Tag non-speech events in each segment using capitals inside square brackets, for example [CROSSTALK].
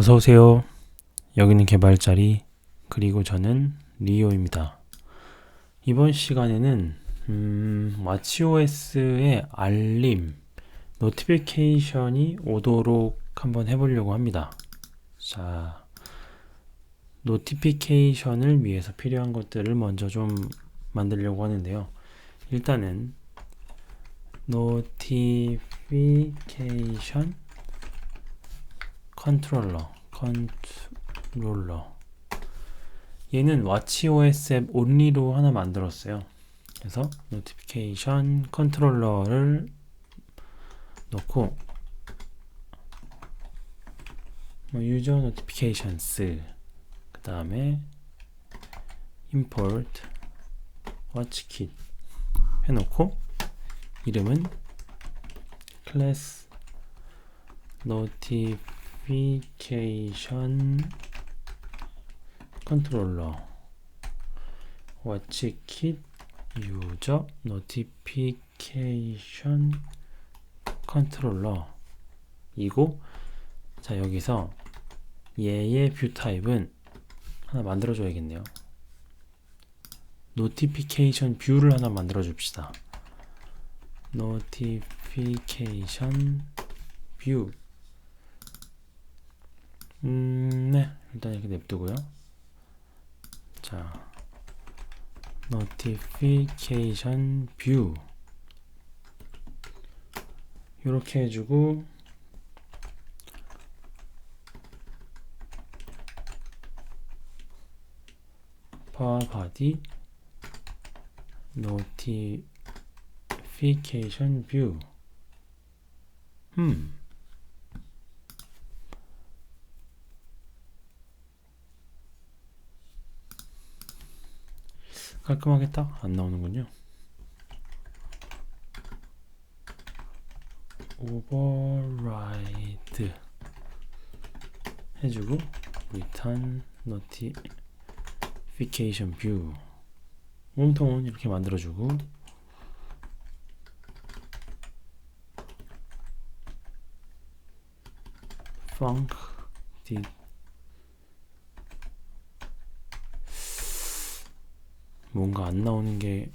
어서 오세요. 여기는 개발자리 그리고 저는 리오입니다. 이번 시간에는 음, 와치OS의 알림, 노티피케이션이 오도록 한번 해보려고 합니다. 자, 노티피케이션을 위해서 필요한 것들을 먼저 좀 만들려고 하는데요. 일단은 노티피케이션 컨트롤러 컨트롤러 얘는 와치OS 앱 온리로 하나 만들었어요. 그래서 노티피케이션 컨트롤러를 넣고 뭐 유저 노티피케이션스 그 다음에 import watchkit 해놓고 이름은 class notification 컨트롤러 watchkit user notification 컨트롤러 이고 자 여기서 얘의 뷰 타입은 하나 만들어 줘야겠네요. 노티피케이션 뷰를 하나 만들어 줍시다. 노티피케이션 뷰 음, 네. 일단 이렇게 냅두고요. 자, notification view 이렇게 해주고 body notification view 음 깔끔하게 딱 안 나오는군요. override 해주고 return notification view 몸통은 이렇게 만들어주고 funk did 뭔가 안 나오는 게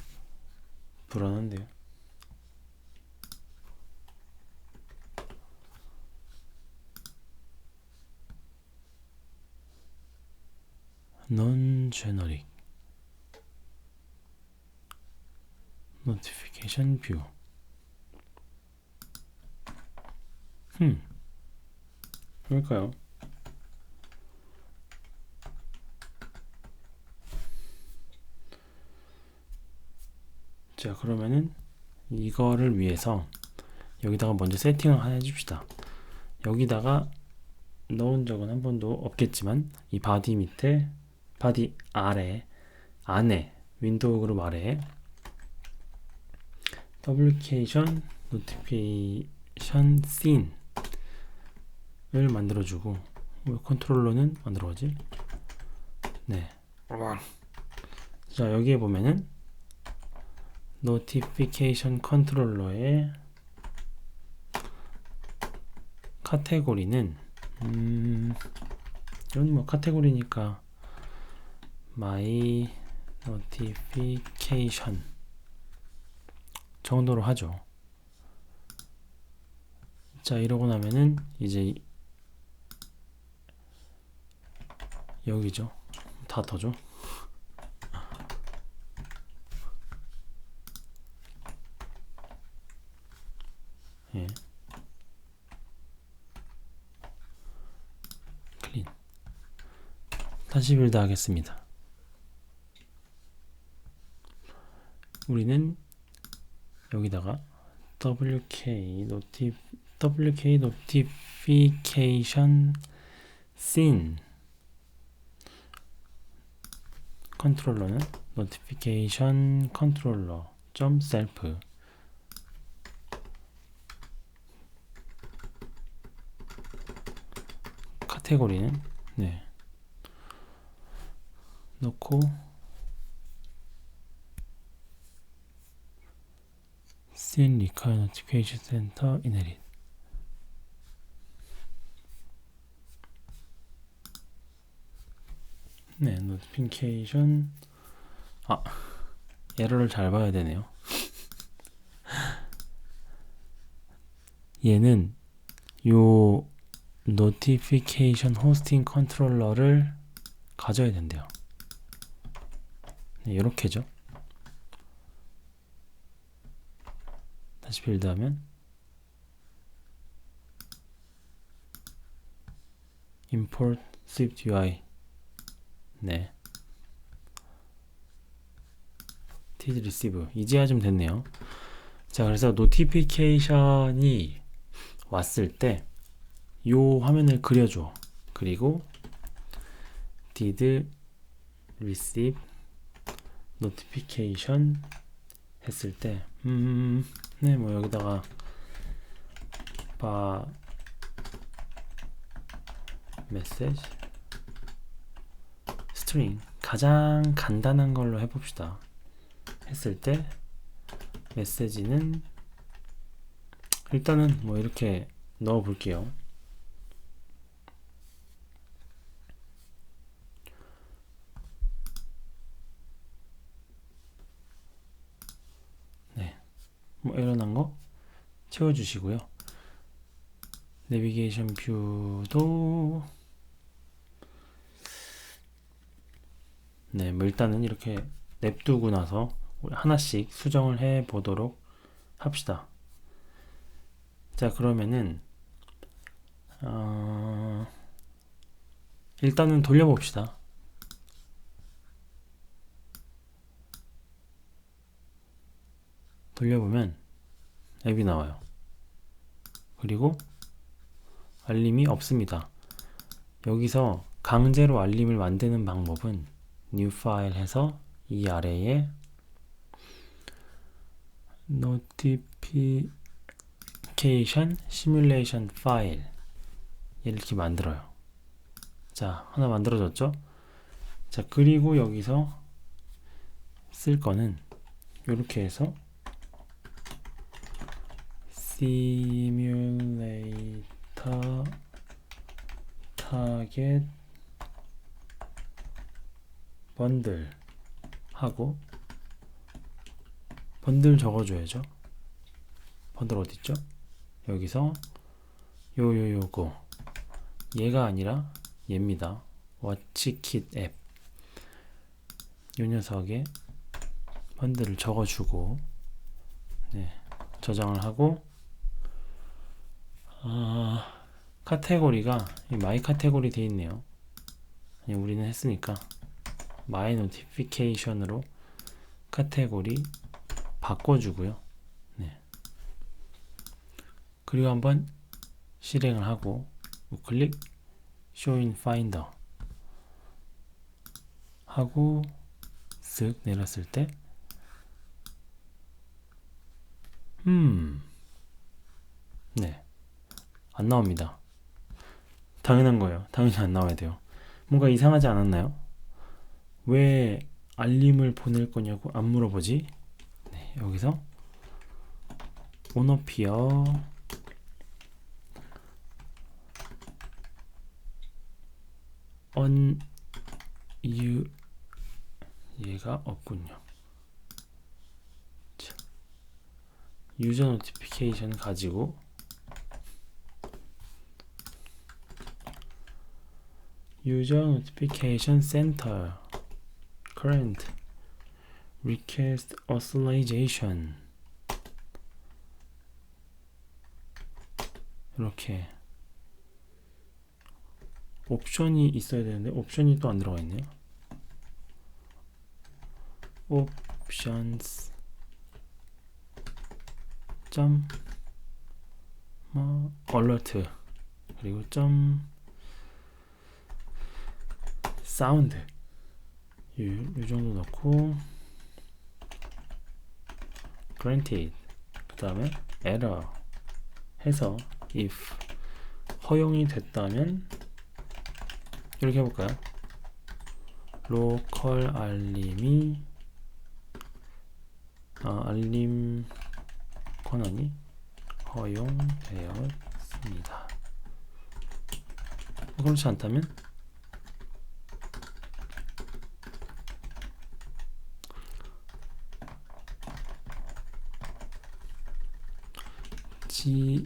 불안한데요. non generic notification view 음 그럴까요? 자 그러면은 이거를 위해서 여기다가 먼저 세팅을 하나 해줍시다 여기다가 넣은 적은 한 번도 없겠지만 이 바디 밑에 바디 아래 안에 윈도우 그룹 아래 더블리케이션 노티피케이션 씬을 만들어주고 왜 컨트롤러는 만들어가지? 네. 자 여기에 보면은 노티피케이션 컨트롤러의 카테고리는 음, 이건 뭐 카테고리니까 my notification 정도로 하죠. 자 이러고 나면은 이제 여기죠. 다 더죠. 40을 다하겠습니다. 우리는 여기다가 wk 노티 wk notification scene 컨트롤러는 notification controller 점 self 카테고리는 네 넣고 scene require notification center inherit 네, 노티피케이션 아 에러를 잘 봐야 되네요. [LAUGHS] 얘는 요 노티피케이션 호스팅 컨트롤러를 가져야 된대요. 네, 이렇게죠. 다시 빌드하면 import swift UI 네 did receive 이제야 좀 됐네요. 자 그래서 노티피케이션이 왔을 때 요 화면을 그려줘. 그리고 did receive notification 했을 때, 음, 네, 뭐 여기다가 바 메시지 스트링 가장 간단한 걸로 해봅시다. 했을 때 메시지는 일단은 뭐 이렇게 넣어 볼게요. 뭐 에러난 거 채워주시고요. 내비게이션 뷰도 네, 뭐 일단은 이렇게 냅두고 나서 하나씩 수정을 해 보도록 합시다. 자, 그러면은 어, 일단은 돌려봅시다. 돌려보면 앱이 나와요. 그리고 알림이 없습니다. 여기서 강제로 알림을 만드는 방법은 new file 해서 이 아래에 notification simulation file 이렇게 만들어요. 자, 하나 만들어졌죠? 자, 그리고 여기서 쓸 거는 이렇게 해서 simulator target 번들 하고 번들 적어줘야죠. 번들 어딨죠? 여기서 요요 요거 얘가 아니라 얘입니다. 워치킷 앱. 요 녀석에 번들을 적어주고 네, 저장을 하고 아, 카테고리가 마이 카테고리 돼 있네요. 아니, 우리는 했으니까 마이 노티피케이션으로 카테고리 바꿔주고요. 네. 그리고 한번 실행을 하고 우클릭 쇼인 파인더 하고 쓱 내렸을 때 음, 네. 안 나옵니다. 당연한 거예요. 당연히 안 나와야 돼요. 뭔가 이상하지 않았나요? 왜 알림을 보낼 거냐고 안 물어보지? 네, 여기서 온어피어 on you 얘가 없군요. 유저 노티피케이션 가지고 User Notification Center Current Request Authorization 이렇게 옵션이 있어야 되는데 옵션이 또 안 들어가 있네요. Options 점 뭐, alert 그리고 점 사운드 이, 이 정도 넣고 granted 그 다음에 error 해서 if 허용이 됐다면 이렇게 해볼까요? 로컬 알림이 아, 알림 권한이 허용되었습니다. 그렇지 않다면 다시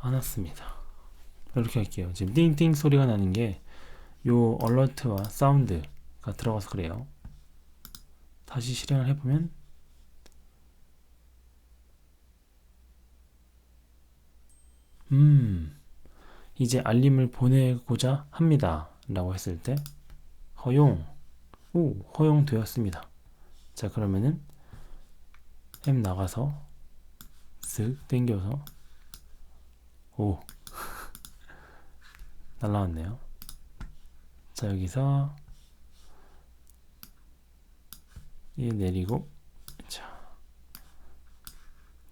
안 왔습니다. 이렇게 할게요. 지금 띵띵 소리가 나는 게 요 얼러트와 사운드가 들어가서 그래요. 다시 실행을 해보면 음 이제 알림을 보내고자 합니다. 라고 했을 때 허용 오 허용되었습니다. 자 그러면은 앱 나가서 쓱 당겨서 오 [LAUGHS] 날라왔네요. 자 여기서 얘 내리고 자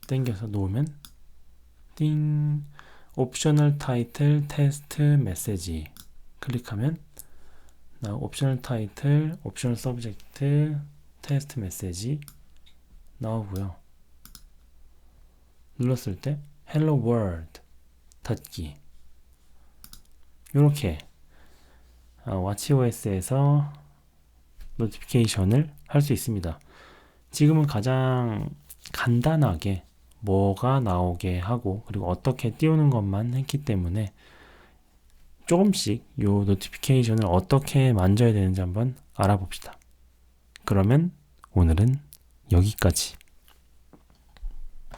당겨서 놓으면 띵 옵셔널 타이틀 테스트 메시지 클릭하면 나 옵셔널 타이틀 옵셔널 서브젝트 테스트 메시지 나오고요. 눌렀을 때 Hello World 닫기 이렇게 와치OS에서 노티피케이션을 할 수 있습니다. 지금은 가장 간단하게 뭐가 나오게 하고 그리고 어떻게 띄우는 것만 했기 때문에 조금씩 요 노티피케이션을 어떻게 만져야 되는지 한번 알아봅시다. 그러면 오늘은 여기까지.